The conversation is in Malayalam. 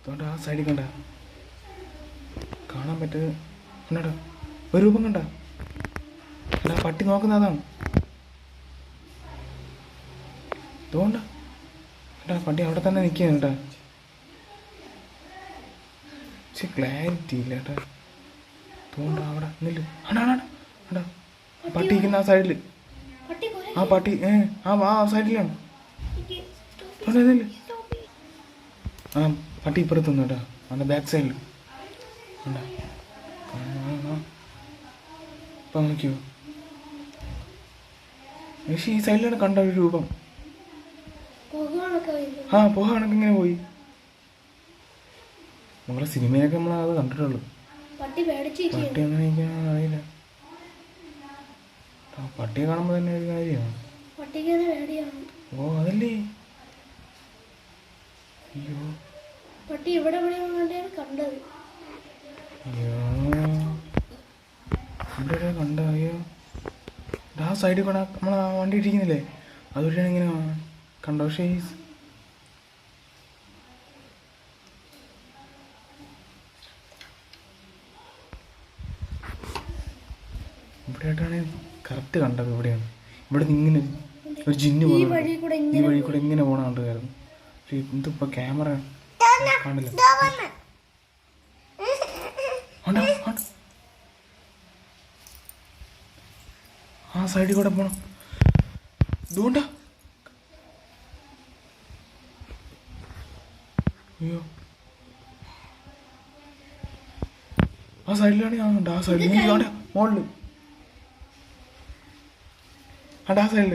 അതുകൊണ്ട് ആ സൈഡിൽ കണ്ട. കാണാൻ പറ്റത് എന്നാടാ ഒരു രൂപം കണ്ട? എടാ പട്ടി നോക്കുന്ന അതാണ്. അതുകൊണ്ട് എടാ പട്ടി അവിടെ തന്നെ നിൽക്കുകയാണ് കേട്ടാ പക്ഷെ ക്ലാരിറ്റി ഇല്ല കേട്ടാ അതുകൊണ്ട് അവിടെ നില്ല്. അടാ പട്ടി ഇരിക്കുന്ന ആ സൈഡിൽ ആ പട്ടി ഏ ആ ആ സൈഡിലാണ്. അവിടെ നില്ല്. ആ പട്ടി ഇപ്പുറത്തുനിന്ന് കേട്ടോ. അവന്റെ ബാക്ക് സൈഡിൽ ഉണ്ടാ ഇപ്പം നോക്കിയോ പക്ഷേ ഈ സൈഡിലാണ് കണ്ട ഒരു രൂപം? ആ പുക കണക്ക് ഇങ്ങനെ പോയി. നമ്മളെ സിനിമയൊക്കെ നമ്മൾ അത് കണ്ടിട്ടുള്ളൂ. പട്ടി അങ്ങനെ അറിയില്ല. പട്ടിയെ കാണുമ്പോൾ തന്നെ ഒരു കാര്യമാണ്. ഓ അതല്ലേ? പട്ടി ഇവിടെ കണ്ടത്? അയ്യോ. ഇവിടെ കണ്ട അയ്യോ. ആ സൈഡിൽ കൂടെ നമ്മൾ ആ വണ്ടി ഇരിക്കുന്നില്ലേ അതുവഴിയാണ് ഇങ്ങനെ കണ്ടോ ഷെയ്സ് ഇവിടെയായിട്ടാണ് കറക്റ്റ് കണ്ടത്. ഇവിടെയാണ്. ഇവിടെ നിന്ന് ഇങ്ങനെ ഒരു ജിന്ന് പോകുന്നു ഈ വഴി കൂടെ ഇങ്ങനെ പോകണ കണ്ടായിരുന്നു പക്ഷേ ഇതിപ്പോ ക്യാമറ? കാണില്ല. ആ സൈഡിൽ കൂടെ പോണം. ഇതുകൊണ്ട. അയ്യോ. ആ സൈഡിലാണ് ഞാൻ ആ സൈഡിൽ അവിടെ മുകളിൽ ആണ്ടാ ആ സൈഡിൽ